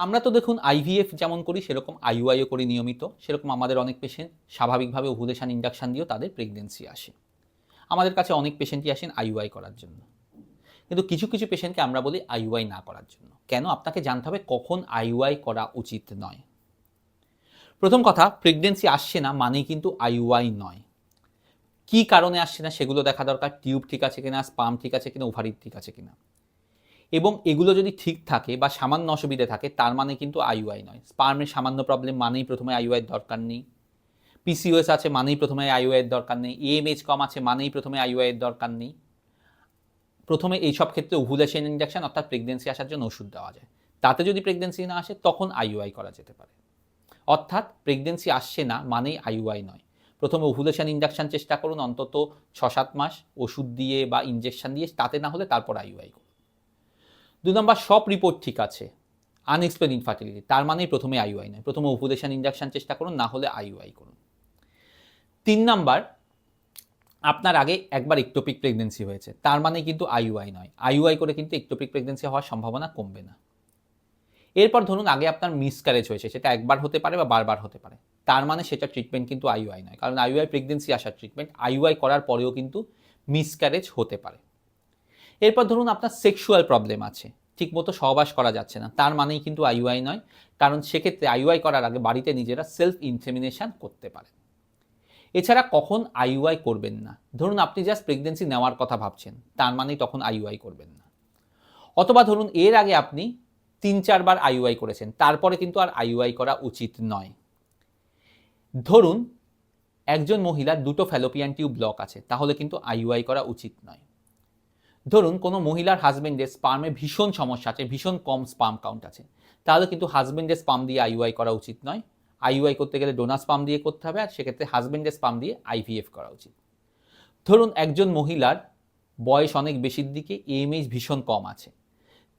আমরা তো দেখুন আইভিএফ যেমন করি, সেরকম আইইউআইও করি নিয়মিত। সেরকম আমাদের অনেক পেশেন্ট স্বাভাবিকভাবে ওভুলেশন ইন্ডাকশন দিয়েও তাদের প্রেগনেন্সি আসে। আমাদের কাছে অনেক পেশেন্টই আসেন আইইউআই করার জন্য। কিন্তু কিছু কিছু পেশেন্টকে আমরা বলি আইইউআই না করার জন্য। কেন? আপনাকে জানতে হবে কখন আইইউআই করা উচিত নয়। প্রথম কথা প্রেগনেন্সি আসছে না মানেই কিন্তু আইইউআই নয়। কি কারণে আসছে না সেগুলো দেখা দরকার। টিউব ঠিক আছে কিনা স্পাম ঠিক আছে কিনা ওভারি ঠিক আছে কিনা। এবং এগুলো যদি ঠিক থাকে বা সামান্য অসুবিধে থাকে, তার মানে কিন্তু আইইউআই নয়। স্পার্মের সামান্য প্রবলেম মানেই প্রথমে আইইউআইয়ের দরকার নেই। পিসিওএস আছে মানেই প্রথমে আইইউআইয়ের দরকার নেই। এএমএইচ কম আছে মানেই প্রথমে আইইউআইয়ের দরকার নেই। প্রথমে এই সব ক্ষেত্রে ওভুলেশন ইঞ্জেকশন অর্থাৎ প্রেগনেন্সি আসার জন্য ওষুধ দেওয়া যায়। তাতে যদি প্রেগনেন্সি না আসে, তখন আইইউআই করা যেতে পারে। অর্থাৎ প্রেগনেন্সি আসছে না মানেই আইইউআই নয়। প্রথমে ওভুলেশন ইঞ্জেকশন চেষ্টা করুন, অন্তত ছ সাত মাস ওষুধ দিয়ে বা ইঞ্জেকশন দিয়ে, তাতে না হলে তারপর আইইউআই করুন। দু নম্বর, সব রিপোর্ট ঠিক আছে। আনএক্সপ্লেন ইনফার্টিলিটি তার মানেই প্রথমে আইইউআই নয়। প্রথমে ওভুলেশন ইঞ্জেকশন চেষ্টা করুন, না হলে আইইউআই করুন। তিন নাম্বার, আপনার আগে একবার ইকটোপিক প্রেগনেন্সি হয়েছে। তার মানে কিন্তু আইইউআই নয়। আইইউআই করে কিন্তু ইকটোপিক প্রেগনেন্সি হওয়ার সম্ভাবনা কমবে না। এরপর ধরুন, আগে আপনার মিসক্যারেজ হয়েছে, সেটা একবার হতে পারে বা বারবার হতে পারে। তার মানে সেটা ট্রিটমেন্ট কিন্তু আইইউআই নয়। কারণ আইইউআই প্রেগনেন্সি আসার ট্রিটমেন্ট আইইউআই করার পরেও কিন্তু মিসক্যারেজ হতে পারে। এরপর ধরুন আপনার সেক্সুয়াল প্রবলেম আছে। ঠিকমতো সহবাস করা যাচ্ছে না। তার মানেই কিন্তু আইইউআই নয়, কারণ সেক্ষেত্রে আইইউআই করার আগে বাড়িতে নিজেরা সেলফ ইনসেমিনেশন করতে পারে এছাড়া কখন আইইউআই করবেন না? ধরুন আপনি জাস্ট প্রেগনেন্সি নেওয়ার কথা ভাবছেন, তার মানেই তখন আইইউআই করবেন না। অথবা ধরুন এর আগে আপনি তিন চারবার আইইউআই করেছেন, তারপরে কিন্তু আর আইইউআই করা উচিত নয়। ধরুন একজন মহিলার দুটো ফ্যালোপিয়ান টিউব ব্লক আছে, তাহলে কিন্তু আইইউআই করা উচিত নয়। ধরুন কোনো মহিলার হাজবেন্ডের স্পামে ভীষণ সমস্যা আছে, ভীষণ কম স্পাম কাউন্ট আছে। তাহলে কিন্তু হাজবেন্ডের স্পাম দিয়ে আইইউআই করা উচিত নয়। আইইউআই করতে গেলে ডোনার স্পাম দিয়ে করতে হবে আর সেক্ষেত্রে হাজবেন্ডের স্পাম দিয়ে আইভিএফ করা উচিত। ধরুন একজন মহিলার বয়স অনেক বেশির দিকে এএমএইচ ভীষণ কম আছে।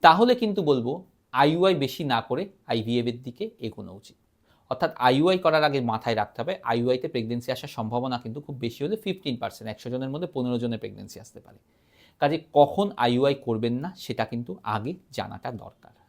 তাহলে কিন্তু বলব আইইউআই বেশি না করে আইভিএফ এর দিকে এগোনো উচিত। অর্থাৎ আইইউআই করার আগে মাথায় রাখতে হবে আইইউআইতে প্রেগনেন্সি আসার সম্ভাবনা কিন্তু খুব বেশি হলে ফিফটিন পার্সেন্ট একশো জনের মধ্যে পনেরো জনের প্রেগনেন্সি আসতে পারে। কাজে কখন আইওআই করবেন না সেটা কিন্তু আগে জানাটা দরকার।